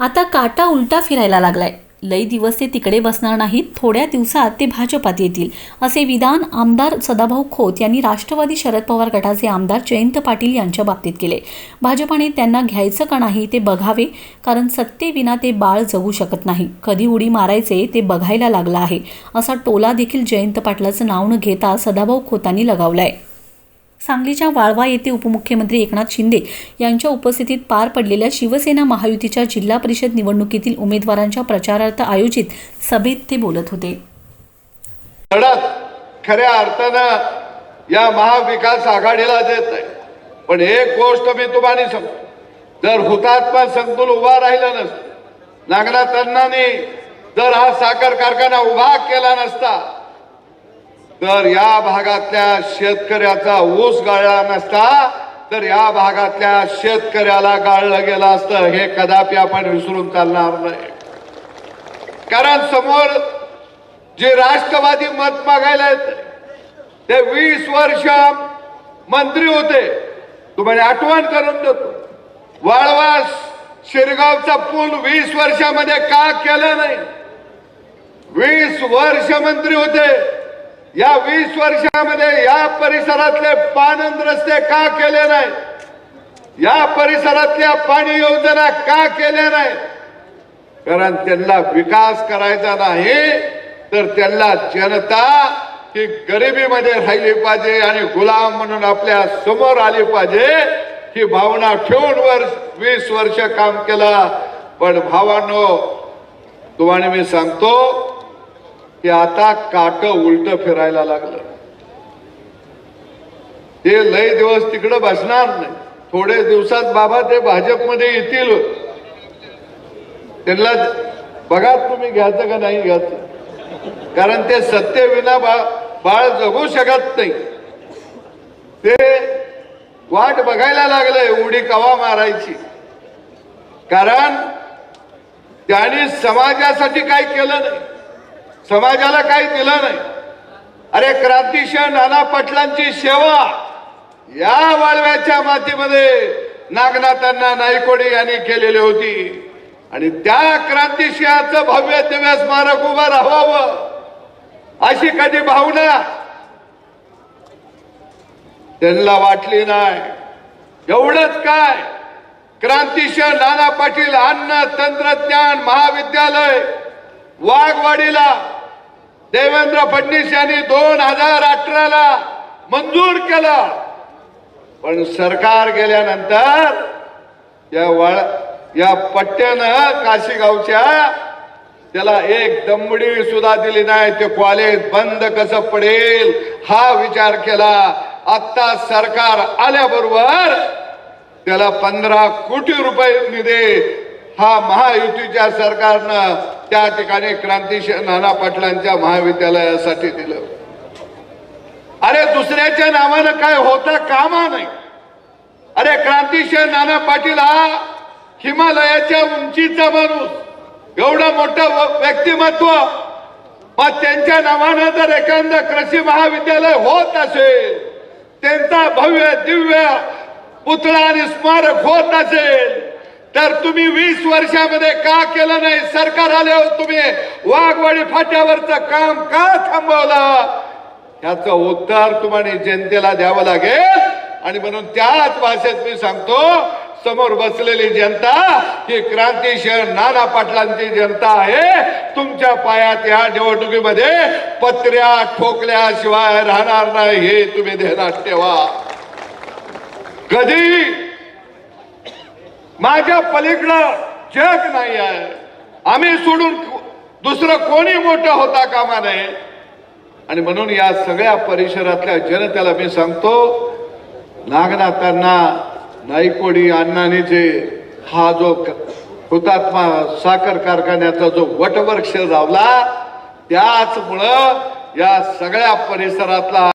आता काटा उलटा फिरायला लागलाय. लई दिवस ते तिकडे बसणार नाहीत. थोड्या दिवसात ते भाजपात येतील. असे विधान आमदार सदाभाऊ खोत यांनी राष्ट्रवादी शरद पवार गटाचे आमदार जयंत पाटील यांच्या बाबतीत केले. भाजपाने त्यांना घ्यायचं का नाही ते बघावे कारण सत्तेविना ते बाळ जगू शकत नाही. कधी उडी मारायचे ते बघायला लागला आहे. असा टोला देखील जयंत पाटलाचं नाव न घेता सदाभाऊ खोतांनी लगावलाय. सांगलीच्या वाळवा येथे उपमुख्यमंत्री एकनाथ शिंदे यांच्या उपस्थितीत पार पडलेल्या शिवसेना महायुतीच्या जिल्हा परिषद निवडणुकीतील उमेदवारांच्या प्रचारार्थ आयोजित सभेत ते बोलत होते. लढत खऱ्या अर्थानं या महाविकास आघाडीला देत आहे. पण एक गोष्ट मी तुम्हाला सांगतो. जर हुतात्मा संकुल उभा राहिला नसतं नागनाथ जर हा साखर कारखाना उभा केला नसता तर या भागातल्या शेतकऱ्याचा ऊस गाळला नसता तर या भागातल्या शेतकऱ्याला गाळलं गेलं असतं. हे कदापि आपण विसरून चालणार नाही. कारण समोर जे राष्ट्रवादी मत मागायला येत ते वीस वर्ष मंत्री होते. तुम्हाला आठवण करून देतो. वाळवा शिरगावचा पूल वीस वर्षामध्ये का केलं नाही? वीस वर्ष मंत्री होते. या वीस वर्षामध्ये या परिसरातले पानंद रस्ते का केले नाही या परिसरातल्या पाणी योजना का केल्या नाही कारण त्यांना विकास करायचा नाही तर त्यांना जनता ही गरिबीमध्ये राहिली पाहिजे आणि गुलाम म्हणून आपल्यासमोर आली पाहिजे ही भावना ठेवून वर्ष वीस वर्ष काम केलं. पण भावांनो तुम्हाला मी सांगतो की आता काट उलट फिरायला लागलं. ते लय दिवस तिकडं बसणार नाही. थोडे दिवसात बाबा ते भाजपमध्ये येतील. त्यांना बघा तुम्ही घ्यायचं का नाही घ्यायचं. कारण ते सत्तेविना बा बाळ जगू शकत नाही. ते वाट बघायला लागलंय उडी कवा मारायची. कारण त्याने समाजासाठी काय केलं नाही. समाजाला काही दिलं नाही. अरे क्रांतिशय नाना पाटलांची सेवा. या वाळव्याच्या मातीमध्ये नागनाथांना नाईकोडे यांनी केलेली होती. आणि त्या क्रांतिसिंहाचं भव्य दिव्य स्मारक उभं राहावं. अशी कधी भावना त्यांना वाटली नाही. एवढंच काय? क्रांतिशय नाना पाटील अन्न तंत्रज्ञान महाविद्यालय वाघवाडीला देवेंद्र फडणवीस यांनी दोन हजार अठराला मंजूर केलं. पण सरकार गेल्यानंतर या वळ या पट्ट्यानं काशीगावच्या त्याला एक दमडी सुद्धा दिली नाही. ते कॉलेज बंद कसं पडेल हा विचार केला. आता सरकार आल्याबरोबर त्याला पंधरा कोटी रुपये निधी हा महायुतीच्या सरकारनं त्या ठिकाणी क्रांतिशय नाना पाटलांच्या महाविद्यालयासाठी दिलं. अरे दुसऱ्याच्या नावानं काय होता कामा नाही. अरे क्रांतिशय नाना पाटील हा हिमालयाच्या उंचीचा माणूस. एवढं मोठं व्यक्तिमत्व. मग त्यांच्या नावानं जर एखादं कृषी महाविद्यालय होत असेल त्यांचा भव्य दिव्य पुतळा आणि स्मारक होत असेल तर तुम्ही वीस वर्षामध्ये का केलं नाही? सरकार आल्यावर तुम्ही वाघवाडी फाट्यावरचं काम का थांबवलं? ह्याचं उत्तर तुम्हाला जनतेला द्यावं लागेल. आणि म्हणून त्याच भाषेत मी सांगतो समोर बसलेली जनता ही क्रांतिशय नाना पाटलांची जनता आहे. तुमच्या पायात या निवडणुकीमध्ये पत्र्या ठोकल्याशिवाय राहणार नाही हे तुम्ही ध्यानात ठेवा. कधी माझ्या पलीकडं जग नाही आहे. आम्ही सोडून दुसरं कोणी मोठं होता कामा नये. आणि म्हणून या सगळ्या परिसरातल्या जनतेला मी सांगतो नागनाथांना नाईकोडी अण्णांनी जे हा जो हुतात्मा साखर कारखान्याचा जो वटवृक्ष लावला त्याचमुळं या सगळ्या परिसरातला